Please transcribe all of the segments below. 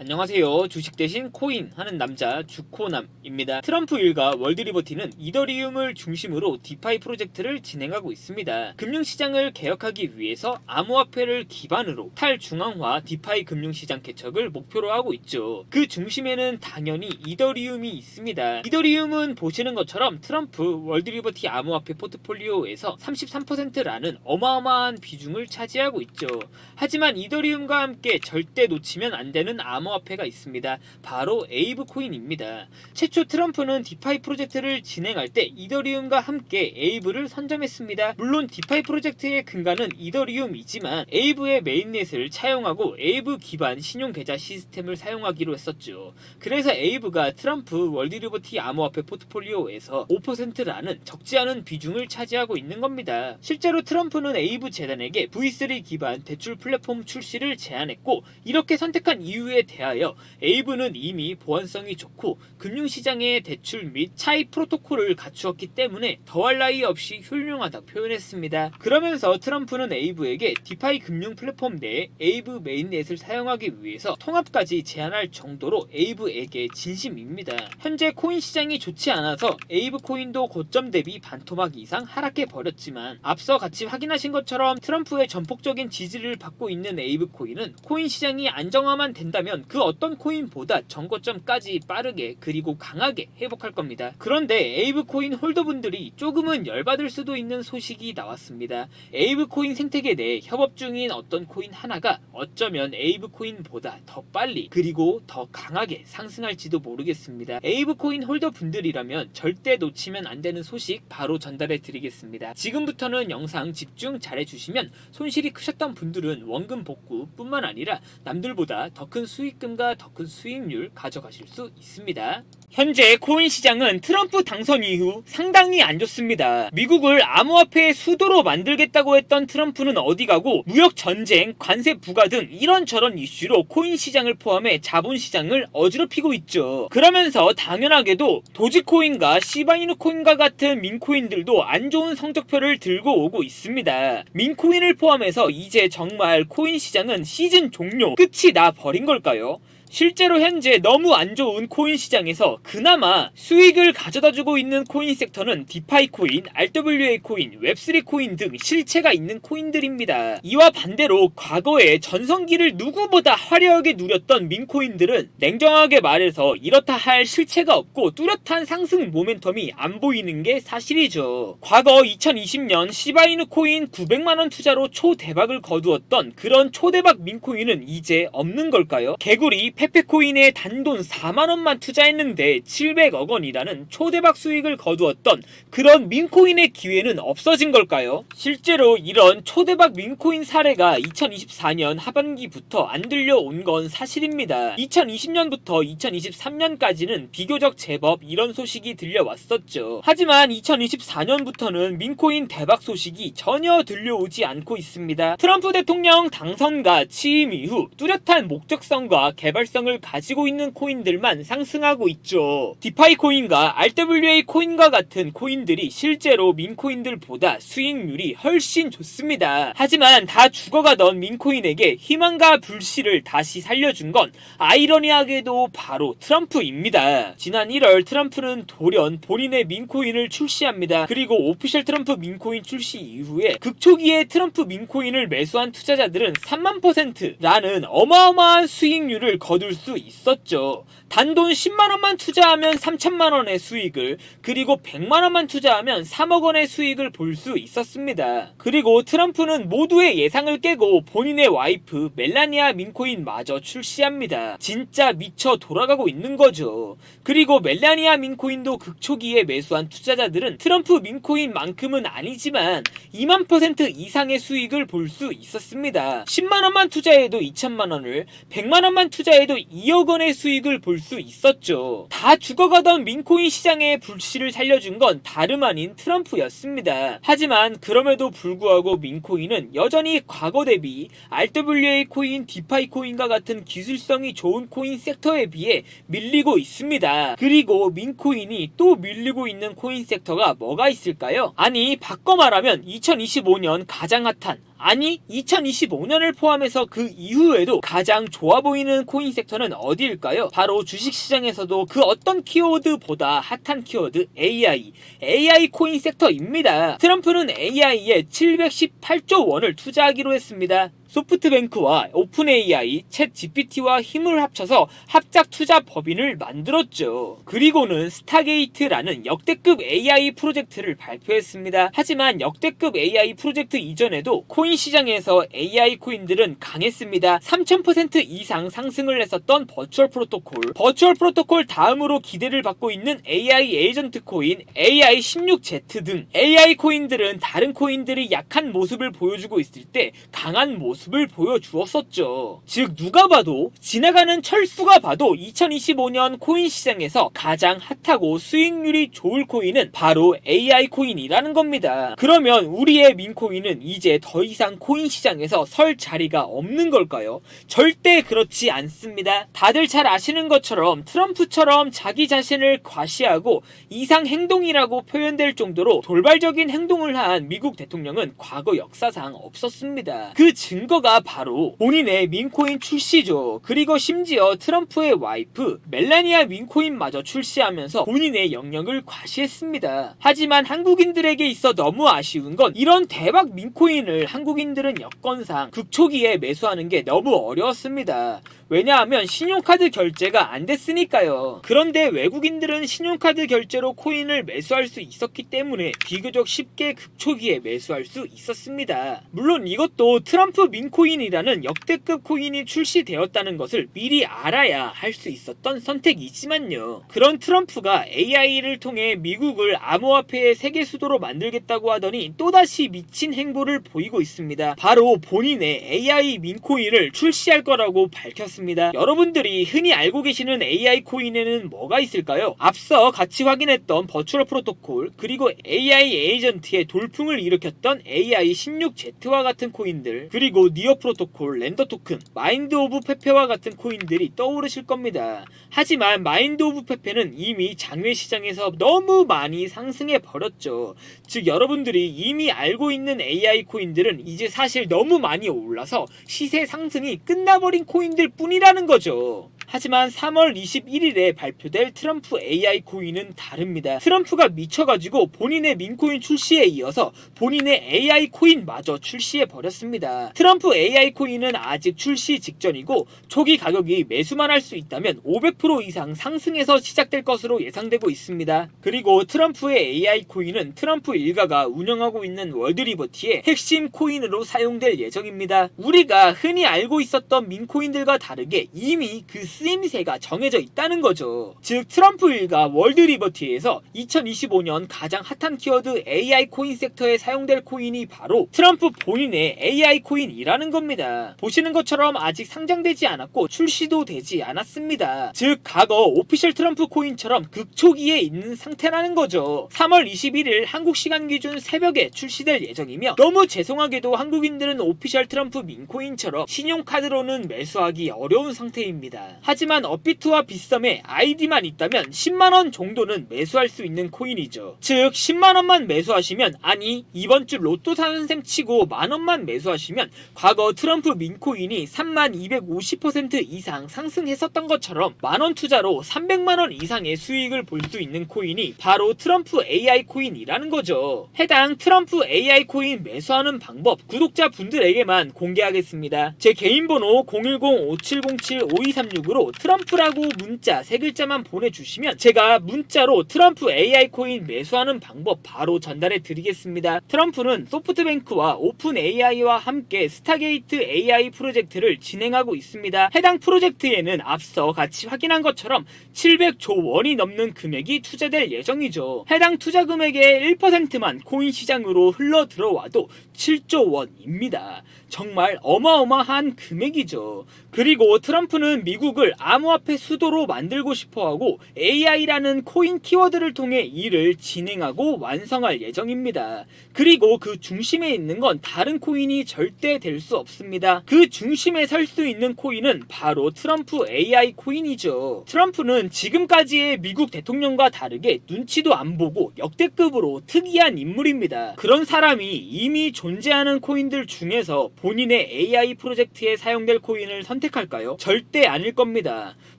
안녕하세요. 주식 대신 코인 하는 남자 주코남입니다. 트럼프 일가 월드리버티는 이더리움을 중심으로 디파이 프로젝트를 진행하고 있습니다. 금융시장을 개혁하기 위해서 암호화폐를 기반으로 탈중앙화 디파이 금융시장 개척을 목표로 하고 있죠. 그 중심에는 당연히 이더리움이 있습니다. 이더리움은 보시는 것처럼 트럼프 월드리버티 암호화폐 포트폴리오에서 33%라는 어마어마한 비중을 차지하고 있죠. 하지만 이더리움과 함께 절대 놓치면 안 되는 암호 화폐가 있습니다. 바로 에이브 코인입니다. 최초 트럼프는 디파이 프로젝트를 진행할 때 이더리움과 함께 에이브를 선점했습니다. 물론 디파이 프로젝트의 근간은 이더리움이지만 에이브의 메인넷을 차용하고 에이브 기반 신용 계좌 시스템을 사용하기로 했었죠. 그래서 에이브가 트럼프 월드리버티 암호화폐 포트폴리오에서 5%라는 적지 않은 비중을 차지하고 있는 겁니다. 실제로 트럼프는 에이브 재단에게 V3 기반 대출 플랫폼 출시를 제안했고 이렇게 선택한 이유에 대 하여 에이브는 이미 보안성이 좋고 금융시장의 대출 및 차이 프로토콜을 갖추었기 때문에 더할 나위 없이 훌륭하다 표현했습니다. 그러면서 트럼프는 에이브에게 디파이 금융 플랫폼 내에 에이브 메인넷을 사용하기 위해서 통합까지 제안할 정도로 에이브에게 진심입니다. 현재 코인 시장이 좋지 않아서 에이브 코인도 고점 대비 반토막 이상 하락해 버렸지만 앞서 같이 확인하신 것처럼 트럼프의 전폭적인 지지를 받고 있는 에이브 코인은 코인 시장이 안정화만 된다면 그 어떤 코인보다 정거점까지 빠르게 그리고 강하게 회복할 겁니다. 그런데 에이브 코인 홀더분들이 조금은 열받을 수도 있는 소식이 나왔습니다. 에이브 코인 생태계 내에 협업 중인 어떤 코인 하나가 어쩌면 에이브 코인보다 더 빨리 그리고 더 강하게 상승할지도 모르겠습니다. 에이브 코인 홀더 분들이라면 절대 놓치면 안 되는 소식 바로 전달해 드리겠습니다. 지금부터는 영상 집중 잘해 주시면 손실이 크셨던 분들은 원금 복구뿐만 아니라 남들보다 더 큰 수익 금과 더 큰 수익률 가져가실 수 있습니다. 현재 코인 시장은 트럼프 당선 이후 상당히 안 좋습니다. 미국을 암호화폐의 수도로 만들겠다고 했던 트럼프는 어디 가고 무역 전쟁, 관세 부과 등 이런저런 이슈로 코인 시장을 포함해 자본 시장을 어지럽히고 있죠. 그러면서 당연하게도 도지코인과 시바이누 코인과 같은 민코인들도 안 좋은 성적표를 들고 오고 있습니다. 민코인을 포함해서 이제 정말 코인 시장은 시즌 종료 끝이 나 버린 걸까요? deal 실제로 현재 너무 안 좋은 코인 시장에서 그나마 수익을 가져다 주고 있는 코인 섹터는 디파이 코인, RWA 코인, 웹3 코인 등 실체가 있는 코인들입니다. 이와 반대로 과거에 전성기를 누구보다 화려하게 누렸던 민코인들은 냉정하게 말해서 이렇다 할 실체가 없고 뚜렷한 상승 모멘텀이 안 보이는 게 사실이죠. 과거 2020년 시바이누 코인 900만원 투자로 초대박을 거두었던 그런 초대박 민코인은 이제 없는 걸까요? 개구리 페페코인에 단돈 4만원만 투자했는데 700억 원이라는 초대박 수익을 거두었던 그런 민코인의 기회는 없어진 걸까요? 실제로 이런 초대박 민코인 사례가 2024년 하반기부터 안 들려온 건 사실입니다. 2020년부터 2023년까지는 비교적 제법 이런 소식이 들려왔었죠. 하지만 2024년부터는 민코인 대박 소식이 전혀 들려오지 않고 있습니다. 트럼프 대통령 당선과 취임 이후 뚜렷한 목적성과 개발 성을 가지고 있는 코인들만 상승하고 있죠. 디파이 코인과 RWA 코인과 같은 코인들이 실제로 민코인들보다 수익률이 훨씬 좋습니다. 하지만 다 죽어가던 민코인에게 희망과 불씨를 다시 살려준 건 아이러니하게도 바로 트럼프입니다. 지난 1월 트럼프는 돌연 본인의 민코인을 출시합니다. 그리고 오피셜 트럼프 민코인 출시 이후에 극초기에 트럼프 민코인을 매수한 투자자들은 3만 퍼센트라는 어마어마한 수익률을 거둘 수 있었죠. 단돈 10만 원만 투자하면 3천만 원의 수익을 그리고 100만 원만 투자하면 3억 원의 수익을 볼 수 있었습니다. 그리고 트럼프는 모두의 예상을 깨고 본인의 와이프 멜라니아 민코인 마저 출시합니다. 진짜 미쳐 돌아가고 있는 거죠. 그리고 멜라니아 민코인도 극초기에 매수한 투자자들은 트럼프 민코인만큼은 아니지만 2만 퍼센트 이상의 수익을 볼 수 있었습니다. 10만 원만 투자해도 2천만 원을 100만 원만 투자 해도 2억 원의 수익을 볼 수 있었죠. 다 죽어가던 민코인 시장의 불씨를 살려준 건 다름 아닌 트럼프였습니다. 하지만 그럼에도 불구하고 민코인은 여전히 과거 대비 RWA 코인, 디파이 코인과 같은 기술성이 좋은 코인 섹터에 비해 밀리고 있습니다. 그리고 민코인이 또 밀리고 있는 코인 섹터가 뭐가 있을까요? 아니 바꿔 말하면 2025년 가장 핫한 아니 2025년을 포함해서 그 이후에도 가장 좋아 보이는 코인 섹터는 어디일까요? 바로 주식시장에서도 그 어떤 키워드보다 핫한 키워드 AI, AI 코인 섹터입니다. 트럼프는 AI에 718조 원을 투자하기로 했습니다. 소프트뱅크와 오픈AI, 챗 GPT와 힘을 합쳐서 합작 투자 법인을 만들었죠. 그리고는 스타게이트라는 역대급 AI 프로젝트를 발표했습니다. 하지만 역대급 AI 프로젝트 이전에도 코인 시장에서 AI 코인들은 강했습니다. 3000% 이상 상승을 했었던 버추얼 프로토콜, 버추얼 프로토콜 다음으로 기대를 받고 있는 AI 에이전트 코인, AI16Z 등 AI 코인들은 다른 코인들이 약한 모습을 보여주고 있을 때 강한 모습 모습을 보여주었었죠. 즉 누가 봐도 지나가는 철수가 봐도 2025년 코인 시장에서 가장 핫하고 수익률이 좋을 코인은 바로 AI 코인이라는 겁니다. 그러면 우리의 민코인은 이제 더 이상 코인 시장에서 설 자리가 없는 걸까요? 절대 그렇지 않습니다. 다들 잘 아시는 것처럼 트럼프처럼 자기 자신을 과시하고 이상 행동이라고 표현될 정도로 돌발적인 행동을 한 미국 대통령은 과거 역사상 없었습니다. 그 증거 증거가 바로 본인의 민코인 출시죠. 그리고 심지어 트럼프의 와이프 멜라니아 민코인마저 출시하면서 본인의 영역을 과시했습니다. 하지만 한국인들에게 있어 너무 아쉬운 건 이런 대박 민코인을 한국인들은 여건상 극초기에 매수하는 게 너무 어려웠습니다. 왜냐하면 신용카드 결제가 안 됐으니까요. 그런데 외국인들은 신용카드 결제로 코인을 매수할 수 있었기 때문에 비교적 쉽게 급초기에 매수할 수 있었습니다. 물론 이것도 트럼프 민코인이라는 역대급 코인이 출시되었다는 것을 미리 알아야 할 수 있었던 선택이지만요. 그런 트럼프가 AI를 통해 미국을 암호화폐의 세계 수도로 만들겠다고 하더니 또다시 미친 행보를 보이고 있습니다. 바로 본인의 AI 민코인을 출시할 거라고 밝혔습니다. 여러분들이 흔히 알고 계시는 AI 코인에는 뭐가 있을까요? 앞서 같이 확인했던 버추얼 프로토콜 그리고 AI 에이전트의 돌풍을 일으켰던 AI 16Z와 같은 코인들 그리고 니어 프로토콜, 랜더 토큰, 마인드 오브 페페와 같은 코인들이 떠오르실 겁니다. 하지만 마인드 오브 페페는 이미 장외 시장에서 너무 많이 상승해 버렸죠. 즉 여러분들이 이미 알고 있는 AI 코인들은 이제 사실 너무 많이 올라서 시세 상승이 끝나버린 코인들 뿐 이라는 거죠. 하지만 3월 21일에 발표될 트럼프 AI 코인은 다릅니다. 트럼프가 미쳐가지고 본인의 민코인 출시에 이어서 본인의 AI 코인마저 출시해 버렸습니다. 트럼프 AI 코인은 아직 출시 직전이고 초기 가격이 매수만 할 수 있다면 500% 이상 상승해서 시작될 것으로 예상되고 있습니다. 그리고 트럼프의 AI 코인은 트럼프 일가가 운영하고 있는 월드리버티의 핵심 코인으로 사용될 예정입니다. 우리가 흔히 알고 있었던 민코인들과 다르게 이미 그 쓰임새가 정해져 있다는 거죠. 즉 트럼프 일가 월드 리버티에서 2025년 가장 핫한 키워드 AI 코인 섹터에 사용될 코인이 바로 트럼프 본인의 AI 코인이라는 겁니다. 보시는 것처럼 아직 상장되지 않았고 출시도 되지 않았습니다. 즉 과거 오피셜 트럼프 코인처럼 극초기에 있는 상태라는 거죠. 3월 21일 한국 시간 기준 새벽에 출시될 예정이며 너무 죄송하게도 한국인들은 오피셜 트럼프 민코인처럼 신용카드로는 매수하기 어려운 상태입니다. 하지만 업비트와 빗썸에 아이디만 있다면 10만원 정도는 매수할 수 있는 코인이죠. 즉 10만원만 매수하시면 아니 이번 주 로또 사는 셈 치고 만원만 매수하시면 과거 트럼프 민코인이 3만 250% 이상 상승했었던 것처럼 만원 투자로 300만원 이상의 수익을 볼 수 있는 코인이 바로 트럼프 AI 코인이라는 거죠. 해당 트럼프 AI 코인 매수하는 방법 구독자 분들에게만 공개하겠습니다. 제 개인 번호 010-5707-5236으로 트럼프라고 문자 세 글자만 보내주시면 제가 문자로 트럼프 AI 코인 매수하는 방법 바로 전달해 드리겠습니다. 트럼프는 소프트뱅크와 오픈 AI와 함께 스타게이트 AI 프로젝트를 진행하고 있습니다. 해당 프로젝트에는 앞서 같이 확인한 것처럼 700조 원이 넘는 금액이 투자될 예정이죠. 해당 투자 금액의 1%만 코인 시장으로 흘러 들어와도 7조 원입니다. 정말 어마어마한 금액이죠. 그리고 트럼프는 미국을 암호화폐 수도로 만들고 싶어 하고 AI라는 코인 키워드를 통해 이를 진행하고 완성할 예정입니다. 그리고 그 중심에 있는 건 다른 코인이 절대 될 수 없습니다. 그 중심에 설 수 있는 코인은 바로 트럼프 AI 코인이죠. 트럼프는 지금까지의 미국 대통령과 다르게 눈치도 안 보고 역대급으로 특이한 인물입니다. 그런 사람이 이미 존재하는 코인들 중에서 본인의 AI 프로젝트에 사용될 코인을 선 택할까요? 절대 아닐 겁니다.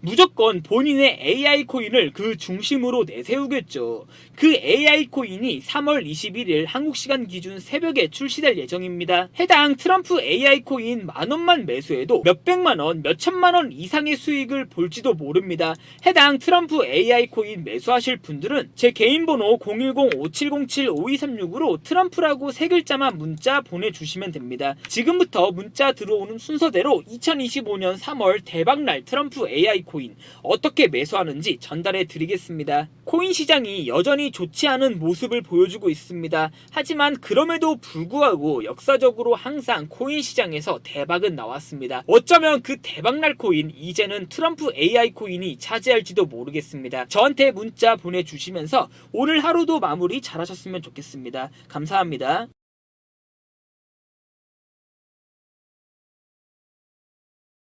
무조건 본인의 AI 코인을 그 중심으로 내세우겠죠. 그 AI 코인이 3월 21일 한국 시간 기준 새벽에 출시될 예정입니다. 해당 트럼프 AI 코인 만 원만 매수해도 몇백만 원, 몇천만 원 이상의 수익을 볼지도 모릅니다. 해당 트럼프 AI 코인 매수하실 분들은 제 개인 번호 010-5707-5236으로 트럼프라고 세 글자만 문자 보내주시면 됩니다. 지금부터 문자 들어오는 순서대로 2025년 3월 대박날 트럼프 AI 코인 어떻게 매수하는지 전달해 드리겠습니다. 코인 시장이 여전히 좋지 않은 모습을 보여주고 있습니다. 하지만 그럼에도 불구하고 역사적으로 항상 코인 시장에서 대박은 나왔습니다. 어쩌면 그 대박날 코인 이제는 트럼프 AI 코인이 차지할지도 모르겠습니다. 저한테 문자 보내주시면서 오늘 하루도 마무리 잘하셨으면 좋겠습니다. 감사합니다.